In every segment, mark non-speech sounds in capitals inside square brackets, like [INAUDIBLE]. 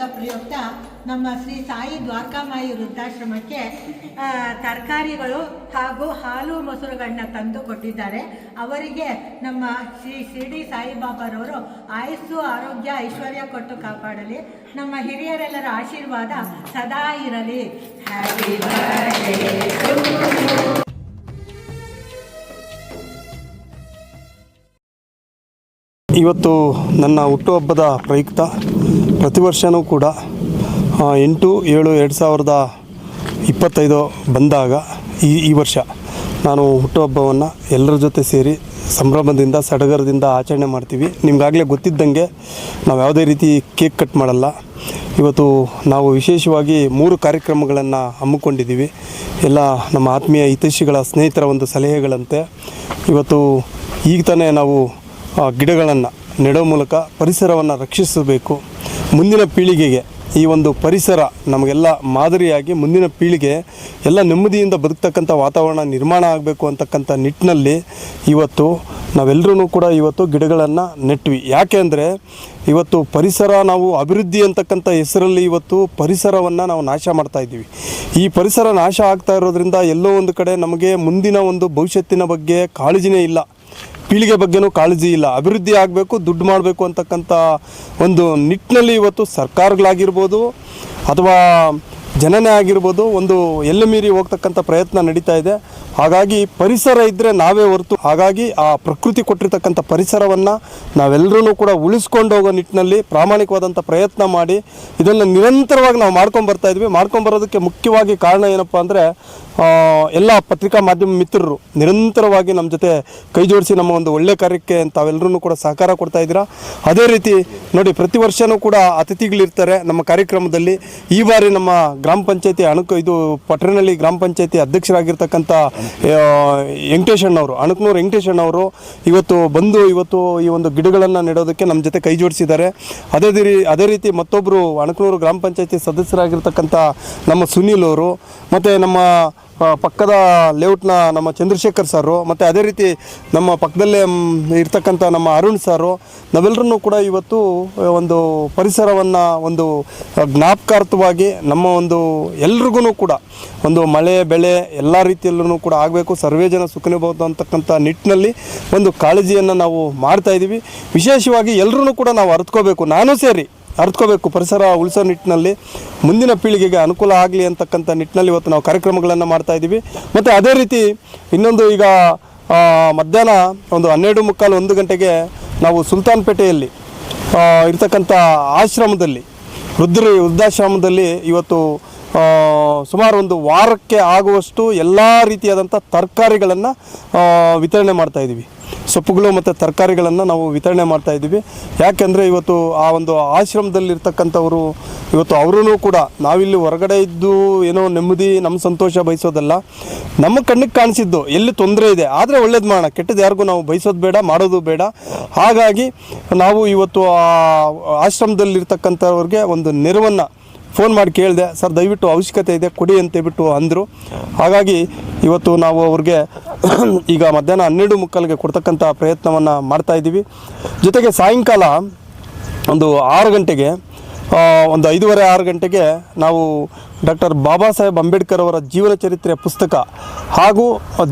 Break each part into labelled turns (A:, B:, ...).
A: ಹಬ್ಬದ ಪ್ರಯುಕ್ತ ನಮ್ಮ ಶ್ರೀ ಸಾಯಿ ದ್ವಾರಕಾಮಾಯಿ ವೃದ್ಧಾಶ್ರಮಕ್ಕೆ ತರಕಾರಿಗಳು ಹಾಗೂ ಹಾಲು ಮೊಸರುಗಳನ್ನ ತಂದು ಕೊಟ್ಟಿದ್ದಾರೆ. ಅವರಿಗೆ ನಮ್ಮ ಶ್ರೀ ಶಿರಡಿ ಸಾಯಿಬಾಬಾರವರು ಆಯಸ್ಸು, ಆರೋಗ್ಯ, ಐಶ್ವರ್ಯ ಕೊಟ್ಟು ಕಾಪಾಡಲಿ. ನಮ್ಮ ಹಿರಿಯರೆಲ್ಲರ ಆಶೀರ್ವಾದ ಸದಾ ಇರಲಿ.
B: ಇವತ್ತು ನನ್ನ ಹುಟ್ಟುಹಬ್ಬದ ಪ್ರಯುಕ್ತ ಪ್ರತಿ ವರ್ಷವೂ ಕೂಡ ಎಂಟು, ಏಳು, ಎರಡು ಸಾವಿರದ ಇಪ್ಪತ್ತೈದು ಬಂದಾಗ ಈ ಈ ವರ್ಷ ನಾನು ಹುಟ್ಟುಹಬ್ಬವನ್ನು ಎಲ್ಲರ ಜೊತೆ ಸೇರಿ ಸಂಭ್ರಮದಿಂದ, ಸಡಗರದಿಂದ ಆಚರಣೆ ಮಾಡ್ತೀವಿ. ನಿಮಗಾಗಲೇ ಗೊತ್ತಿದ್ದಂಗೆ ನಾವು ಯಾವುದೇ ರೀತಿ ಕೇಕ್ ಕಟ್ ಮಾಡಲ್ಲ. ಇವತ್ತು ನಾವು ವಿಶೇಷವಾಗಿ ಮೂರು ಕಾರ್ಯಕ್ರಮಗಳನ್ನು ಹಮ್ಮಿಕೊಂಡಿದ್ದೀವಿ. ಎಲ್ಲ ನಮ್ಮ ಆತ್ಮೀಯ ಹಿತೈಷಿಗಳ ಸ್ನೇಹಿತರ ಒಂದು ಸಲಹೆಗಳಂತೆ. ಇವತ್ತು ಈಗ ತಾನೇ ನಾವು ಗಿಡಗಳನ್ನು ನೆಡೋ ಮೂಲಕ ಪರಿಸರವನ್ನು ರಕ್ಷಿಸಬೇಕು. ಮುಂದಿನ ಪೀಳಿಗೆಗೆ ಈ ಒಂದು ಪರಿಸರ ನಮಗೆಲ್ಲ ಮಾದರಿಯಾಗಿ ಮುಂದಿನ ಪೀಳಿಗೆ ಎಲ್ಲ ನೆಮ್ಮದಿಯಿಂದ ಬದುಕ್ತಕ್ಕಂಥ ವಾತಾವರಣ ನಿರ್ಮಾಣ ಆಗಬೇಕು ಅಂತಕ್ಕಂಥ ನಿಟ್ಟಿನಲ್ಲಿ ಇವತ್ತು ನಾವೆಲ್ಲರೂ ಕೂಡ ಇವತ್ತು ಗಿಡಗಳನ್ನು ನೆಟ್ವಿ. ಯಾಕೆ ಅಂದರೆ ಇವತ್ತು ಪರಿಸರ ನಾವು ಅಭಿವೃದ್ಧಿ ಅಂತಕ್ಕಂಥ ಹೆಸರಲ್ಲಿ ಇವತ್ತು ಪರಿಸರವನ್ನು ನಾವು ನಾಶ ಮಾಡ್ತಾ ಇದ್ದೀವಿ. ಈ ಪರಿಸರ ನಾಶ ಆಗ್ತಾ ಇರೋದ್ರಿಂದ ಎಲ್ಲೋ ಒಂದು ಕಡೆ ನಮಗೆ ಮುಂದಿನ ಒಂದು ಭವಿಷ್ಯತ್ತಿನ ಬಗ್ಗೆ ಕಾಳಜಿನೇ ಇಲ್ಲ. ಪೀಳಿಗೆ ಬಗ್ಗೆನೂ ಕಾಳಜಿ ಇಲ್ಲ. ಅಭಿವೃದ್ಧಿ ಆಗಬೇಕು ದುಡ್ಡು ಮಾಡಬೇಕು ಅಂತಕ್ಕಂಥ ಒಂದು ನಿಟ್ಟಿನಲ್ಲಿ ಇವತ್ತು ಸರ್ಕಾರಗಳಾಗಿರ್ಬೋದು ಅಥವಾ ಜನನೇ ಆಗಿರ್ಬೋದು, ಒಂದು ಎಲ್ಲ ಮೀರಿ ಹೋಗ್ತಕ್ಕಂಥ ಪ್ರಯತ್ನ ನಡೀತಾ ಇದೆ. ಹಾಗಾಗಿ ಪರಿಸರ ಇದ್ದರೆ ನಾವೇ ಹೊರತು, ಹಾಗಾಗಿ ಆ ಪ್ರಕೃತಿ ಕೊಟ್ಟಿರ್ತಕ್ಕಂಥ ಪರಿಸರವನ್ನು ನಾವೆಲ್ಲರೂ ಕೂಡ ಉಳಿಸ್ಕೊಂಡು ಹೋಗೋ ನಿಟ್ಟಿನಲ್ಲಿ ಪ್ರಾಮಾಣಿಕವಾದಂಥ ಪ್ರಯತ್ನ ಮಾಡಿ, ಇದನ್ನು ನಿರಂತರವಾಗಿ ನಾವು ಮಾಡ್ಕೊಂಡು ಇದ್ವಿ. ಮಾಡ್ಕೊಂಡು ಬರೋದಕ್ಕೆ ಮುಖ್ಯವಾಗಿ ಕಾರಣ ಏನಪ್ಪ ಅಂದರೆ ಎಲ್ಲ ಪತ್ರಿಕಾ ಮಾಧ್ಯಮ ಮಿತ್ರರು ನಿರಂತರವಾಗಿ ನಮ್ಮ ಜೊತೆ ಕೈ ಜೋಡಿಸಿ ನಮ್ಮ ಒಂದು ಒಳ್ಳೆ ಕಾರ್ಯಕ್ಕೆ ತಾವೆಲ್ಲರೂ ಕೂಡ ಸಹಕಾರ ಕೊಡ್ತಾ ಇದ್ದೀರಾ. ಅದೇ ರೀತಿ ನೋಡಿ, ಪ್ರತಿ ವರ್ಷವೂ ಕೂಡ ಅತಿಥಿಗಳಿರ್ತಾರೆ ನಮ್ಮ ಕಾರ್ಯಕ್ರಮದಲ್ಲಿ. ಈ ಬಾರಿ ನಮ್ಮ ಗ್ರಾಮ ಪಂಚಾಯತಿ ಅಣಕು ಇದು ಪಟ್ಟಣಹಳ್ಳಿ ಗ್ರಾಮ ಪಂಚಾಯತಿ ಅಧ್ಯಕ್ಷರಾಗಿರ್ತಕ್ಕಂಥ ವೆಂಕಟೇಶಣ್ಣವರು ಅಣಕನೂರು ವೆಂಕಟೇಶಣ್ಣವರು ಇವತ್ತು ಬಂದು ಇವತ್ತು ಈ ಒಂದು ಗಿಡಗಳನ್ನು ನೆಡೋದಕ್ಕೆ ನಮ್ಮ ಜೊತೆ ಕೈ ಜೋಡಿಸಿದ್ದಾರೆ. ಅದೇ ರೀ ಅದೇ ರೀತಿ ಮತ್ತೊಬ್ಬರು ಅಣಕನೂರು ಗ್ರಾಮ ಪಂಚಾಯತಿ ಸದಸ್ಯರಾಗಿರ್ತಕ್ಕಂಥ ನಮ್ಮ ಸುನೀಲ್ ಅವರು, ಮತ್ತು ನಮ್ಮ ಪಕ್ಕದ ಲೇಔಟ್ನ ನಮ್ಮ ಚಂದ್ರಶೇಖರ್ ಸರು, ಮತ್ತು ಅದೇ ರೀತಿ ನಮ್ಮ ಪಕ್ಕದಲ್ಲೇ ಇರ್ತಕ್ಕಂಥ ನಮ್ಮ ಅರುಣ್ ಸರು ನಾವೆಲ್ಲರೂ ಕೂಡ ಇವತ್ತು ಒಂದು ಪರಿಸರವನ್ನು ಒಂದು ಜ್ಞಾಪಕಾರ್ಥವಾಗಿ ನಮ್ಮ ಒಂದು ಎಲ್ರಿಗೂ ಕೂಡ, ಒಂದು ಮಳೆ, ಬೆಳೆ, ಎಲ್ಲ ರೀತಿಯಲ್ಲೂ ಕೂಡ ಆಗಬೇಕು, ಸರ್ವೇ ಜನ ಸುಖನಿಬಹುದು ಅಂತಕ್ಕಂಥ ನಿಟ್ಟಿನಲ್ಲಿ ಒಂದು ಕಾಳಜಿಯನ್ನು ನಾವು ಮಾಡ್ತಾ ಇದ್ದೀವಿ ವಿಶೇಷವಾಗಿ ಎಲ್ಲರೂ ಕೂಡ ನಾವು ಅರ್ತ್ಕೋಬೇಕು. ನಾನು ಸೇರಿ ಅರ್ತ್ಕೋಬೇಕು. ಪರಿಸರ ಉಳಿಸೋ ನಿಟ್ಟಿನಲ್ಲಿ ಮುಂದಿನ ಪೀಳಿಗೆಗೆ ಅನುಕೂಲ ಆಗಲಿ ಅಂತಕ್ಕಂಥ ನಿಟ್ಟಿನಲ್ಲಿ ಇವತ್ತು ನಾವು ಕಾರ್ಯಕ್ರಮಗಳನ್ನು ಮಾಡ್ತಾ ಇದ್ದೀವಿ. ಮತ್ತು ಅದೇ ರೀತಿ ಇನ್ನೊಂದು ಈಗ ಮಧ್ಯಾಹ್ನ ಒಂದು ಹನ್ನೆರಡು ಮುಕ್ಕಾಲು ಒಂದು ಗಂಟೆಗೆ ನಾವು ಸುಲ್ತಾನ್ಪೇಟೆಯಲ್ಲಿ ಇರ್ತಕ್ಕಂಥ ಆಶ್ರಮದಲ್ಲಿ ವೃದ್ಧರಿ ವೃದ್ಧಾಶ್ರಮದಲ್ಲಿ ಇವತ್ತು ಸುಮಾರು ಒಂದು ವಾರಕ್ಕೆ ಆಗುವಷ್ಟು ಎಲ್ಲ ರೀತಿಯಾದಂಥ ತರಕಾರಿಗಳನ್ನು ವಿತರಣೆ ಮಾಡ್ತಾ ಇದ್ದೀವಿ. ಸೊಪ್ಪುಗಳು ಮತ್ತು ತರಕಾರಿಗಳನ್ನು ನಾವು ವಿತರಣೆ ಮಾಡ್ತಾ ಇದ್ದೀವಿ. ಯಾಕೆಂದರೆ ಇವತ್ತು ಆ ಒಂದು ಆಶ್ರಮದಲ್ಲಿರ್ತಕ್ಕಂಥವರು, ಇವತ್ತು ಅವರೂ ಕೂಡ ನಾವಿಲ್ಲಿ ಹೊರಗಡೆ ಇದ್ದು ಏನೋ ನೆಮ್ಮದಿ ನಮ್ಮ ಸಂತೋಷ ಬಯಸೋದಲ್ಲ. ನಮ್ಮ ಕಣ್ಣಿಗೆ ಕಾಣಿಸಿದ್ದು ಎಲ್ಲಿ ತೊಂದರೆ ಇದೆ, ಆದರೆ ಒಳ್ಳೇದು ಮಾಡೋಣ. ಕೆಟ್ಟದ್ದು ಯಾರಿಗೂ ನಾವು ಬಯಸೋದು ಬೇಡ, ಮಾಡೋದು ಬೇಡ. ಹಾಗಾಗಿ ನಾವು ಇವತ್ತು ಆ ಆಶ್ರಮದಲ್ಲಿರ್ತಕ್ಕಂಥವ್ರಿಗೆ ಒಂದು ನೆರವನ್ನು ಫೋನ್ ಮಾಡಿ ಕೇಳಿದೆ, ಸರ್, ದಯವಿಟ್ಟು ಅವಶ್ಯಕತೆ ಇದೆ, ಕೊಡಿ ಅಂತೇಳ್ಬಿಟ್ಟು ಅಂದರು. ಹಾಗಾಗಿ ಇವತ್ತು ನಾವು ಅವ್ರಿಗೆ [CLEARS THROAT] ಈಗ ಮಧ್ಯಾಹ್ನ ಹನ್ನೆರಡು ಮುಕ್ಕಾಲಿಗೆ ಕೊಡ್ತಕ್ಕಂಥ ಪ್ರಯತ್ನವನ್ನು ಮಾಡ್ತಾ ಇದ್ದೀವಿ. ಜೊತೆಗೆ ಸಾಯಂಕಾಲ ಒಂದು ಆರು ಗಂಟೆಗೆ ಒಂದು ಐದೂವರೆ ಆರು ಗಂಟೆಗೆ ನಾವು ಡಾಕ್ಟರ್ ಬಾಬಾ ಸಾಹೇಬ್ ಅಂಬೇಡ್ಕರ್ ಅವರ ಜೀವನ ಚರಿತ್ರೆ ಪುಸ್ತಕ ಹಾಗೂ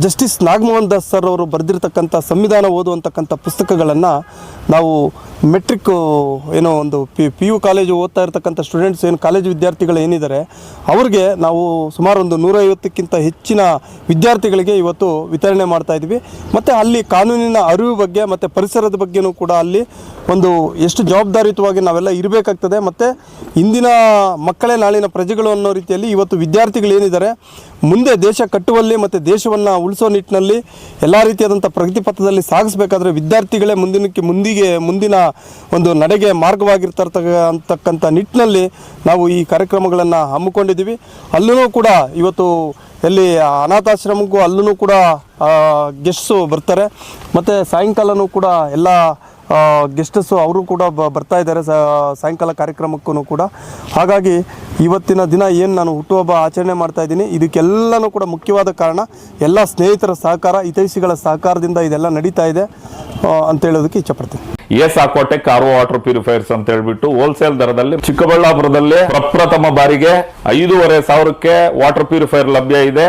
B: ಜಸ್ಟಿಸ್ ನಾಗಮೋಹನ್ ದಾಸ್ ಸರ್ ಅವರು ಬರೆದಿರ್ತಕ್ಕಂಥ ಸಂವಿಧಾನ ಓದುವಂತಕ್ಕಂಥ ಪುಸ್ತಕಗಳನ್ನು ನಾವು ಮೆಟ್ರಿಕ್, ಏನೋ ಒಂದು ಪಿ ಪಿ ಯು ಕಾಲೇಜು ಓದ್ತಾ ಇರ್ತಕ್ಕಂಥ ಸ್ಟೂಡೆಂಟ್ಸ್ ಏನು ಕಾಲೇಜು ವಿದ್ಯಾರ್ಥಿಗಳು ಏನಿದ್ದಾರೆ, ಅವ್ರಿಗೆ ನಾವು ಸುಮಾರು ಒಂದು ನೂರೈವತ್ತಕ್ಕಿಂತ ಹೆಚ್ಚಿನ ವಿದ್ಯಾರ್ಥಿಗಳಿಗೆ ಇವತ್ತು ವಿತರಣೆ ಮಾಡ್ತಾ ಇದ್ವಿ. ಮತ್ತು ಅಲ್ಲಿ ಕಾನೂನಿನ ಅರಿವು ಬಗ್ಗೆ, ಮತ್ತು ಪರಿಸರದ ಬಗ್ಗೆನೂ ಕೂಡ ಅಲ್ಲಿ ಒಂದು ಎಷ್ಟು ಜವಾಬ್ದಾರಿಯುತವಾಗಿ ನಾವೆಲ್ಲ ಇರಬೇಕಾಗ್ತದೆ. ಮತ್ತು ಇಂದಿನ ಮಕ್ಕಳೇ ನಾಳಿನ ಪ್ರಜೆಗಳು ಅನ್ನೋ ರೀತಿಯಲ್ಲಿ ಇವತ್ತು ವಿದ್ಯಾರ್ಥಿಗಳು ಏನಿದ್ದಾರೆ, ಮುಂದೆ ದೇಶ ಕಟ್ಟುವಲ್ಲಿ ಮತ್ತು ದೇಶವನ್ನು ಉಳಿಸೋ ನಿಟ್ಟಿನಲ್ಲಿ ಎಲ್ಲ ರೀತಿಯಾದಂಥ ಪ್ರಗತಿ ಪಥದಲ್ಲಿ ಸಾಗಿಸಬೇಕಾದ್ರೆ ವಿದ್ಯಾರ್ಥಿಗಳೇ ಮುಂದಿನಕ್ಕೆ ಮುಂದಿಗೆ, ಮುಂದಿನ ಒಂದು ನಡೆಗೆ ಮಾರ್ಗವಾಗಿರ್ತಕ್ಕ ಅಂತಕ್ಕಂಥ ನಿಟ್ಟಿನಲ್ಲಿ ನಾವು ಈ ಕಾರ್ಯಕ್ರಮಗಳನ್ನು ಹಮ್ಮಿಕೊಂಡಿದ್ದೀವಿ. ಅಲ್ಲೂ ಕೂಡ ಇವತ್ತು ಎಲ್ಲಿ ಅನಾಥಾಶ್ರಮಕ್ಕೂ ಅಲ್ಲೂ ಕೂಡ ಗೆಸ್ಟ್ಸು ಬರ್ತಾರೆ. ಮತ್ತು ಸಾಯಂಕಾಲವೂ ಕೂಡ ಎಲ್ಲ ಗೆಸ್ಟಸ್ಸು ಅವರು ಕೂಡ ಬರ್ತಾ ಇದ್ದಾರೆ. ಸಾಯಂಕಾಲ ಕಾರ್ಯಕ್ರಮಕ್ಕೂ ಕೂಡ. ಹಾಗಾಗಿ ಇವತ್ತಿನ ದಿನ ಏನು ನಾನು ಹುಟ್ಟುಹಬ್ಬ ಆಚರಣೆ ಮಾಡ್ತಾ ಇದ್ದೀನಿ, ಇದಕ್ಕೆಲ್ಲನೂ ಕೂಡ ಮುಖ್ಯವಾದ ಕಾರಣ ಎಲ್ಲ ಸ್ನೇಹಿತರ ಸಹಕಾರ, ಹಿತೈಷಿಗಳ ಸಹಕಾರದಿಂದ ಇದೆಲ್ಲ ನಡೀತಾ ಇದೆ ಅಂತ ಹೇಳೋದಕ್ಕೆ ಇಚ್ಛಪಡ್ತೀನಿ.
C: S Aquatech R water purifiers ಅಂತ ಹೇಳ್ಬಿಟ್ಟು ಹೋಲ್ಸೇಲ್ ದರದಲ್ಲಿ ಚಿಕ್ಕಬಳ್ಳಾಪುರದಲ್ಲಿ ಪ್ರಪ್ರಥಮ ಬಾರಿಗೆ ಐದೂವರೆ ಸಾವಿರಕ್ಕೆ ವಾಟರ್ ಪ್ಯೂರಿಫೈರ್ ಲಭ್ಯ ಇದೆ.